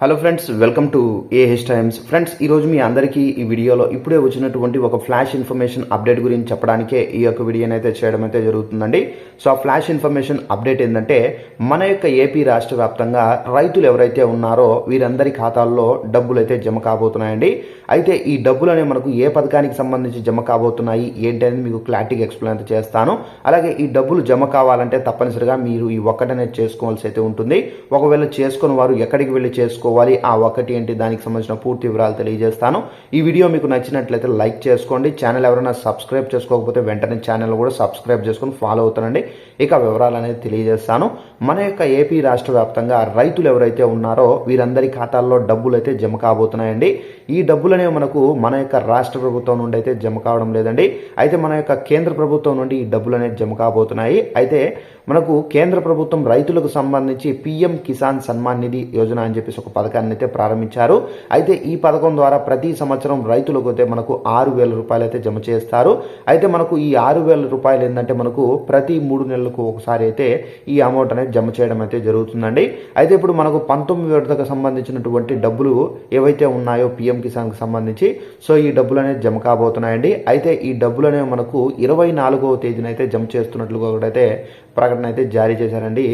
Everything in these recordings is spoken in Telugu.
Hello friends welcome to AH Times friends ఈరోజు మీ అందరికీ ఈ వీడియోలో ఇప్పుడే వచ్చినటువంటి ఒక ఫ్లాష్ ఇన్ఫర్మేషన్ అప్డేట్ గురించి చెప్పడానికే ఈ యొక్క వీడియోని అయితే చేయడం అయితే జరుగుతుందండి. సో ఆ ఫ్లాష్ ఇన్ఫర్మేషన్ అప్డేట్ ఏంటంటే మన యొక్క ఏపీ రాష్ట్ర వ్యాప్తంగా రైతులు ఎవరైతే ఉన్నారో వీరందరి ఖాతాల్లో డబ్బులు అయితే జమ కాబోతున్నాయండి. అయితే ఈ డబ్బులు అనేవి మనకు ఏ పథకానికి సంబంధించి జమ కాబోతున్నాయి ఏంటి అనేది మీకు క్లారిటీగా ఎక్స్ప్లెయిన్ అయితే చేస్తాను. అలాగే ఈ డబ్బులు జమ కావాలంటే తప్పనిసరిగా మీరు ఈ ఒక్కటనేది చేసుకోవాల్సి అయితే ఉంటుంది. ఒకవేళ చేసుకుని వారు ఎక్కడికి వెళ్ళి చేసుకో చేసుకోవాలి ఆ ఒకటి ఏంటి? దానికి సంబంధించిన పూర్తి వివరాలు తెలియజేస్తాను. ఈ వీడియో మీకు నచ్చినట్లయితే లైక్ చేసుకోండి. ఛానల్ ఎవరైనా సబ్స్క్రైబ్ చేసుకోకపోతే వెంటనే ఛానల్ కూడా సబ్స్క్రైబ్ చేసుకొని ఫాలో అవుతానండి. ఇక వివరాలు అనేది తెలియజేస్తాను. మన యొక్క ఏపీ రాష్ట్ర వ్యాప్తంగా రైతులు ఎవరైతే ఉన్నారో వీరందరి ఖాతాల్లో డబ్బులు అయితే జమ కాబోతున్నాయండి. ఈ డబ్బులు అనేవి మనకు మన యొక్క రాష్ట్ర ప్రభుత్వం నుండి అయితే జమ కావడం లేదండి. అయితే మన యొక్క కేంద్ర ప్రభుత్వం నుండి ఈ డబ్బులు అనేది జమ కాబోతున్నాయి. అయితే మనకు కేంద్ర ప్రభుత్వం రైతులకు సంబంధించి పిఎం కిసాన్ సన్మాన్ నిధి యోజన అని చెప్పేసి ఒక పథకాన్ని అయితే ప్రారంభించారు. అయితే ఈ పథకం ద్వారా ప్రతి సంవత్సరం రైతులకు అయితే మనకు ఆరు వేల రూపాయలు అయితే జమ చేస్తారు. అయితే మనకు ఈ ఆరు వేల రూపాయలు ఏంటంటే మనకు ప్రతి మూడు నెలలకు ఒకసారి అయితే ఈ అమౌంట్ అనేది జమ చేయడం అయితే జరుగుతుందండి. అయితే ఇప్పుడు మనకు పంతొమ్మిది విడతకు సంబంధించినటువంటి డబ్బులు ఏవైతే ఉన్నాయో పిఎం కిసాన్కి సంబంధించి సో ఈ డబ్బులు అనేది జమ కాబోతున్నాయండి. అయితే ఈ డబ్బులు అనేవి మనకు ఇరవై నాలుగవ తేదీన అయితే జమ చేస్తున్నట్లుగా కూడా అయితే ప్రకటన అయితే జారీ చేశారండి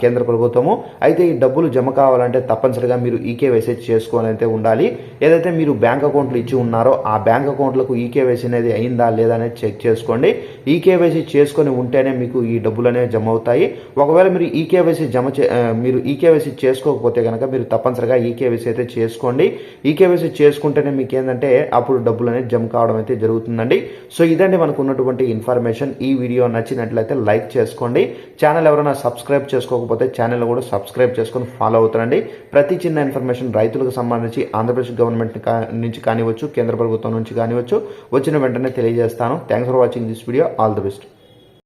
కేంద్ర ప్రభుత్వము. అయితే ఈ డబ్బులు జమ కావాలంటే తప్పనిసరిగా మీరు ఈకేవైసీ చేసుకోవాలని అయితే ఉండాలి. ఏదైతే మీరు బ్యాంక్ అకౌంట్లు ఇచ్చి ఉన్నారో ఆ బ్యాంక్ అకౌంట్లకు ఈకేవైసీ అనేది అయిందా లేదా అనేది చెక్ చేసుకోండి. ఈకేవైసీ చేసుకొని ఉంటేనే మీకు ఈ డబ్బులు అనేవి జమ అవుతాయి. ఒకవేళ మీరు ఈకేవైసీ జమ చే మీరు ఈకేవైసీ చేసుకోకపోతే కనుక మీరు తప్పనిసరిగా ఈకేవైసీ అయితే చేసుకోండి. ఈకేవైసీ చేసుకుంటేనే మీకు ఏంటంటే అప్పుడు డబ్బులు అనేది జమ కావడం అయితే జరుగుతుందండి. సో ఇదండి మనకు ఉన్నటువంటి ఇన్ఫర్మేషన్. ఈ వీడియో నచ్చినట్లయితే లైక్ చేసుకోండి. ఛానల్ ఎవరైనా సబ్స్క్రైబ్ చేసుకోకపోతే ఛానల్ కూడా సబ్స్క్రైబ్ చేసుకొని ఫాలో అవుతారండి ప్రతి చిన్న ఇన్ఫర్మేషన్ రైతులకు సంబంధించి ఆంధ్రప్రదేశ్ గవర్నమెంట్ నుంచి కానివచ్చు కేంద్ర ప్రభుత్వం నుంచి కానివచ్చు వచ్చిన వెంటనే తెలియజేస్తాను. Thanks for watching this video all the best